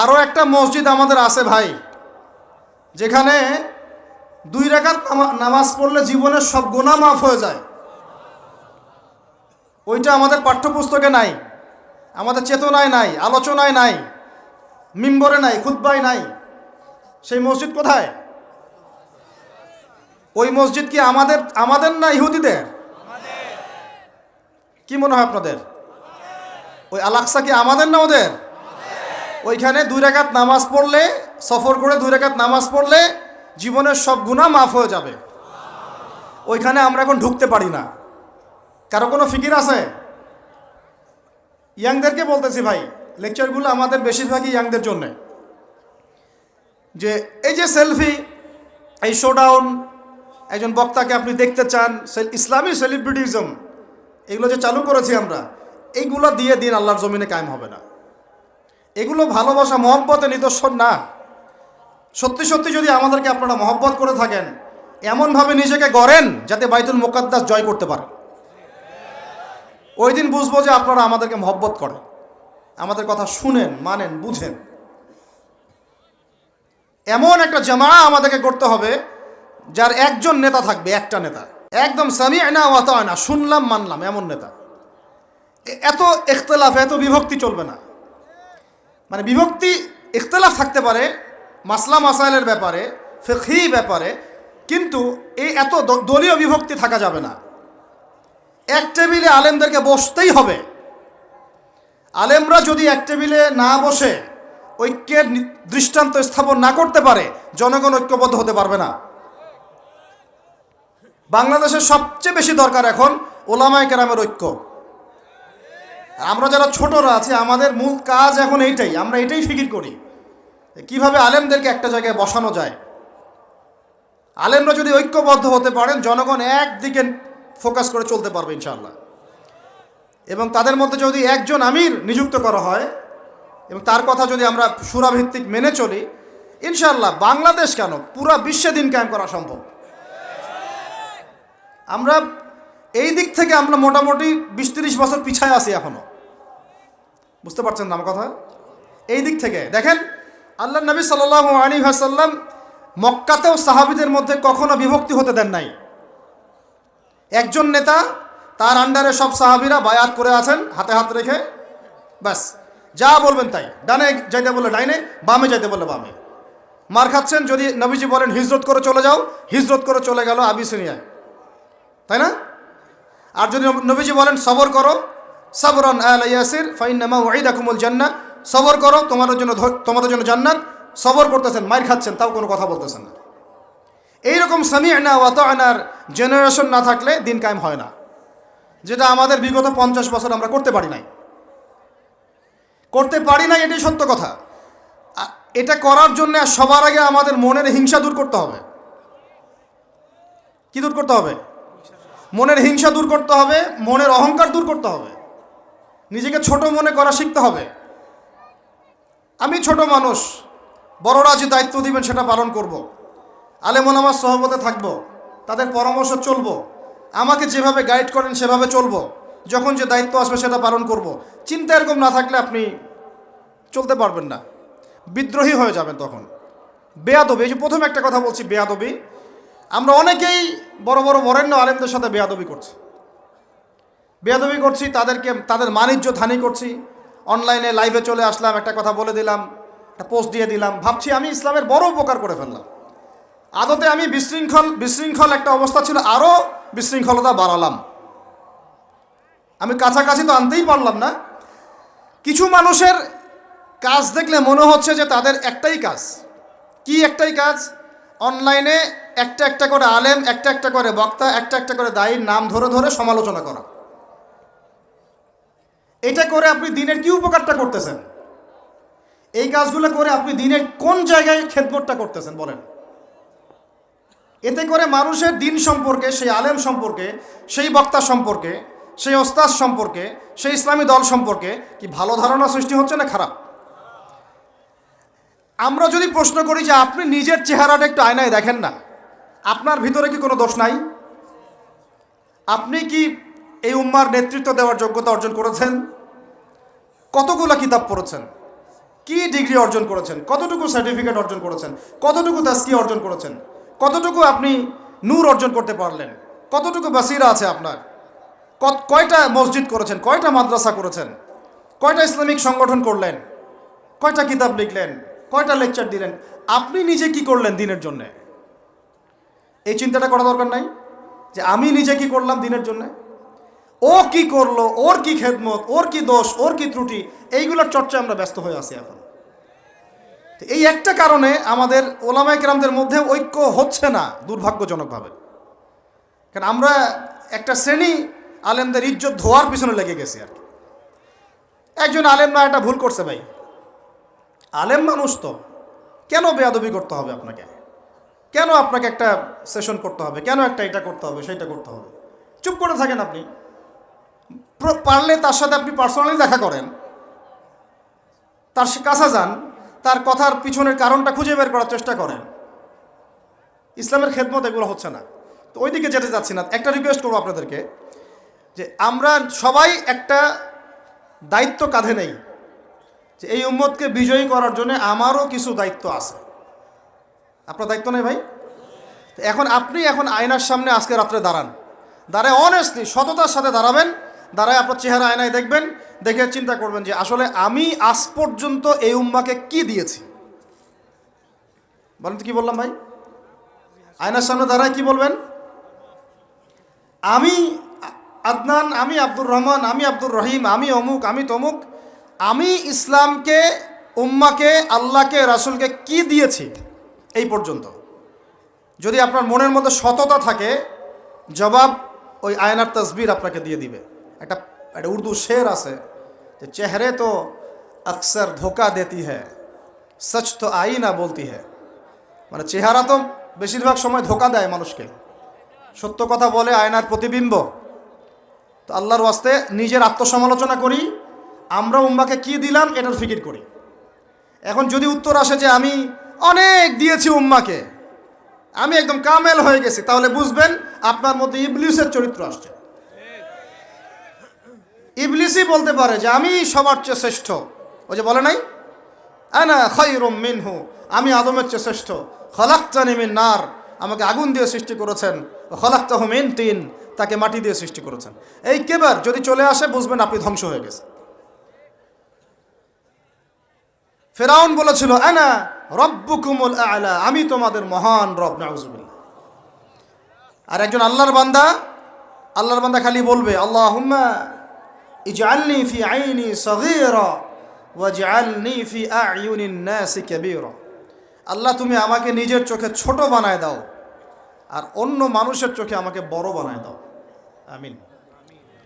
আরও একটা মসজিদ আমাদের আছে ভাই, যেখানে দুই রেখাত নামাজ পড়লে জীবনের সব গোনা মাফ হয়ে যায়। ওইটা আমাদের পাঠ্যপুস্তকে নাই, আমাদের চেতনায় নাই, আলোচনায় নাই, মিম্বরে নাই খুদ্বায় নাই। সেই মসজিদ কোথায়? ওই মসজিদ কি আমাদের আমাদের না ইহুদিদের? কি মনে হয় আপনাদের? ওই আলাক্সা কি আমাদের না ওদের? ওইখানে দুই রেখাত নামাজ পড়লে, সফর করে দুই রেখাত নামাজ পড়লে জীবনের সব গুণা মাফ হয়ে যাবে। ওইখানে আমরা এখন ঢুকতে পারি না। কারও কোনো ফিকির আছে? ইয়াংদেরকে বলতেছি ভাই, লেকচারগুলো আমাদের বেশিরভাগই ইয়াংদের জন্যে। যে এই যে সেলফি, এই শোডাউন একজন বক্তাকে আপনি দেখতে চান ইসলামী সেলিব্রিটিজম এগুলো যে চালু করেছি আমরা, এইগুলো দিয়ে দিন আল্লাহর জমিনে কায়েম হবে না। এগুলো ভালোবাসা মহব্বতের নিদর্শন না। সত্যি সত্যি যদি আমাদেরকে আপনারা মহব্বত করে থাকেন, এমনভাবে নিজেকে গড়েন যাতে বাইতুল মোকাদ্দাস জয় করতে পারেন ওই দিন বুঝব যে আপনারা আমাদেরকে মহব্বত করেন। আমাদের কথা শুনেন, মানেন, বুঝেন। এমন একটা জামা আমাদেরকে করতে হবে, যার একজন নেতা থাকবে, একটা নেতা। একদম সামি না ওয়াত না শুনলাম, মানলাম, এমন নেতা। এত ইখতলাফ এত বিভক্তি চলবে না। মানে বিভক্তি, ইখতলাফ থাকতে পারে, মাসলা মাসাইলের ব্যাপারে, ফিকহি ব্যাপারে, কিন্তু এই এত দলীয় বিভক্তি থাকা যাবে না। এক টেবিলে আলেমদেরকে বসতেই হবে। আলেমরা যদি এক টেবিলে না বসে, ঐক্যের দৃষ্টান্ত স্থাপন না করতে পারে, জনগণ ঐক্যবদ্ধ হতে পারবে না। বাংলাদেশের সবচেয়ে বেশি দরকার এখন ওলামায় কেরামের ঐক্য। আমরা যারা ছোটরা আছি, আমাদের মূল কাজ এখন এইটাই, আমরা এটাই ফিকির করি। কীভাবে আলেমদেরকে একটা জায়গায় বসানো যায়। আলেমরা যদি ঐক্যবদ্ধ হতে পারেন, জনগণ একদিকে ফোকাস করে চলতে পারবে ইনশাল্লাহ এবং তাদের মধ্যে যদি একজন আমির নিযুক্ত করা হয়, এবং তার কথা যদি আমরা সুরাভিত্তিক মেনে চলি ইনশাল্লাহ বাংলাদেশ কেন পুরা বিশ্বে দিন কায়েম করা সম্ভব? আমরা এই দিক থেকে আমরা মোটামুটি বিশ তিরিশ বছর পিছায় আছি এখনও। বুঝতে পারছেন আমার কথা? এই দিক থেকে দেখেন আল্লাহ নবী সাল আলী হাসাল্লাম মক্কাতেও সাহাবিদের মধ্যে কখনো বিভক্তি হতে দেন নাই। একজন নেতা, তার আন্ডারে সব সাহাবিরা বায়াত করে আছেন, হাতে হাত রেখে। ব্যাস, যা বলবেন তাই। ডানে যাইতে বললে ডাইনে, বামে যাইতে বললে বামে। মার খাচ্ছেন যদি নবীজি বলেন, হিজরত করে চলে যাও। হিজরত করে চলে গেল আবিসিনিয়ায় তাই না? আর যদি নবীজি বলেন, সবর করো। সবরন আল ইয়াসির ফাইনামা ওয়াইদাকুমুল জান্নাহ। সবর করো, তোমাদের জন্য তোমাদের জন্য জান্নাত। সবর করতেছেন, মার খাচ্ছেন, তাও কোনো কথা বলতেছেন না। এইরকম সামিয়ানা ওয়াতানার জেনারেশন না থাকলে দিন কায়েম হয় না। যেটা আমাদের বিগত পঞ্চাশ বছর আমরা করতে পারি নাই। করতে পারি নাই, এটাই সত্য কথা। এটা করার জন্য সবার আগে আমাদের মনের হিংসা দূর করতে হবে। কি দূর করতে হবে? মনের হিংসা দূর করতে হবে, মনের অহংকার দূর করতে হবে। নিজেকে ছোট মনে করা শিখতে হবে। আমি ছোট মানুষ, বড়রা যে দায়িত্ব দিবেন সেটা পালন করব। আলেমন আমার সহবতে থাকব, তাদের পরামর্শ চলব, আমাকে যেভাবে গাইড করেন সেভাবে চলব, যখন যে দায়িত্ব আসবে সেটা পালন করব। চিন্তা এরকম না থাকলে আপনি চলতে পারবেন না। বিদ্রোহী হয়ে যাবেন তখন। বেয়াদবি, এই যে প্রথম একটা কথা বলছি, বেয়াদবি। আমরা অনেকেই বড় বড় বরেণ্য আলেমদের সাথে বেয়াদবি করছি। বেয়াদবি করছি, তাদেরকে, তাদের মানিজ্য ধানি করছি। অনলাইনে লাইভে চলে আসলাম, একটা কথা বলে দিলাম, একটা পোস্ট দিয়ে দিলাম। ভাবছি আমি ইসলামের বড় উপকার করে ফেললাম। আদতে আমি বিশৃঙ্খল বিশৃঙ্খল একটা অবস্থা ছিল আরও বিশৃঙ্খলতা বাড়ালাম। আমি কাছাকাছি তো আনতেই পারলাম না। কিছু মানুষের কাজ দেখলে মনে হচ্ছে যে তাদের একটাই কাজ। কি একটাই কাজ? অনলাইনে একটা একটা করে আলেম, একটা একটা করে বক্তা, একটা একটা করে দায়ীর নাম ধরে ধরে সমালোচনা করা। এটা করে আপনি দিনের কি উপকারটা করতেছেন? এই কাজগুলো করে আপনি দিনের কোন জায়গায় খেদমতটা করতেছেন বলেন। এতে করে মানুষের দিন সম্পর্কে, সেই আলেম সম্পর্কে, সেই বক্তা সম্পর্কে, সেই ওস্তাদ সম্পর্কে, সেই ইসলামী দল সম্পর্কে কি ভালো ধারণা সৃষ্টি হচ্ছে না খারাপ? আমরা যদি প্রশ্ন করি যে আপনি নিজের চেহারাটা একটু আয়নায় দেখেন না, আপনার ভিতরে কি কোনো দোষ নাই? আপনি কি এই উম্মার নেতৃত্ব দেওয়ার যোগ্যতা অর্জন করেছেন? কতগুলো কিতাব পড়েছেন? কি ডিগ্রি অর্জন করেছেন? কতটুকু সার্টিফিকেট অর্জন করেছেন? কতটুকু তাস্কি অর্জন করেছেন? কতটুকু আপনি নূর অর্জন করতে পারলেন? কতটুকু বাসিরা আছে আপনার? কয়টা মসজিদ করেছেন? কয়টা মাদ্রাসা করেছেন? কয়টা ইসলামিক সংগঠন করলেন? কয়টা কিতাব লিখলেন? কয়টা লেকচার দিলেন? আপনি নিজে কি করলেন দিনের জন্যে? এই চিন্তাটা করা দরকার নাই? যে আমি নিজে কি করলাম দিনের জন্যে? ও কি করল, ওর কি খেদমত, ওর কি দোষ, ওর কি ত্রুটি, এইগুলোর চর্চায় আমরা ব্যস্ত হয়ে আছি এখন। এই একটা কারণে আমাদের ওলামাই কেরামদের মধ্যে ঐক্য হচ্ছে না দুর্ভাগ্যজনকভাবে। কারণ আমরা একটা শ্রেণি আলেমদের ইজ্জত ধোয়ার পিছনে লেগে গেছি আর কি। একজন আলেম না এটা ভুল করছে ভাই। আলেম মানুষ তো, কেন বেয়াদবি করতে হবে আপনাকে? কেন আপনাকে একটা সেশন করতে হবে? কেন একটা এটা করতে হবে, সেটা করতে হবে? চুপ করে থাকেন আপনি। পারলে তার সাথে আপনি পার্সোনালি দেখা করেন। তার কাছে যান, তার কথার পিছনের কারণটা খুঁজে বের করার চেষ্টা করেন। ইসলামের খেদমত এগুলো হচ্ছে না। তো ওইদিকে যেতে যাচ্ছি না। একটা রিকোয়েস্ট করব আপনাদেরকে, যে আমরা সবাই একটা দায়িত্ব কাঁধে নেই, যে এই উম্মতকে বিজয়ী করার জন্য আমারও কিছু দায়িত্ব আছে। আপনার দায়িত্ব নেই ভাই? এখন আপনি এখন আয়নার সামনে আজকে রাত্রে দাঁড়ান। দাঁড়ায় অনেস্টলি সততার সাথে দাঁড়াবেন দাঁড়ায় আপনার চেহারা আয়নায় দেখবেন, দেখে চিন্তা করবেন যে আসলে আমি আজ পর্যন্ত এই উম্মাকে কি দিয়েছি। বলেন তো কি বললাম ভাই? আয়নার সামনে দাঁড়ায় কি বলবেন? আমি আদনান, আমি আব্দুর রহমান, আমি আব্দুর রহিম, আমি অমুক, আমি তমুক, আমি ইসলামকে, উম্মাকে, আল্লাহকে, রাসূলকে কি দিয়েছি এই পর্যন্ত? যদি আপনার মনের মধ্যে সততা থাকে, জবাব ওই আয়নার তসবির আপনাকে দিয়ে দিবে। একটা একটা উর্দু শের আছে, যে চেহারে তো আকসর ধোকা দেতি হ্যায়, সচ তো আই না বলতি হ্যায়। মানে চেহারা তো বেশিরভাগ সময় ধোকা দেয় মানুষকে। সত্য কথা বলে আয়নার প্রতিবিম্ব। তো আল্লাহর ওয়াস্তে নিজের আত্মসমালোচনা করি, আমরা উম্মাকে কি দিলাম এটার ফিকির করি। এখন যদি উত্তর আসে যে আমি অনেক দিয়েছি উম্মাকে, আমি একদম কামেল হয়ে গেছি, তাহলে বুঝবেন আপনার মধ্যে ইবলিউসের চরিত্র আসছে। ইবলিসই বলতে পারে যে আমি সবার চেয়ে শ্রেষ্ঠ। ও যে বলে নাই? আনা খৈরুম মিনহু, আমি আদমের চেয়ে শ্রেষ্ঠ। খলাক্তানি মিন নার, আমাকে আগুন দিয়ে সৃষ্টি করেছেন। খলাক্তাহ মিন তিন, তাকে মাটি দিয়ে সৃষ্টি করেছেন। এই কেবার যদি চলে আসে, বুঝবেন আপনি ধ্বংস হয়ে গেছে। ফেরাউন বলেছিল, আনা রব্বুকুমুল আলা, আমি তোমাদের মহান রব, নাউজুবিল্লাহ। আর একজন আল্লাহর বান্দা আল্লাহর বান্দা খালি বলবে, আল্লাহুম্মা ইজআলনি ফি আইনি صغيرا واجعلني ফি اعين الناس كبيرا। আল্লাহ, তুমি আমাকে নিজের চোখে ছোট বানায় দাও আর অন্য মানুষের চোখে আমাকে বড় বানায় দাও। আমিন।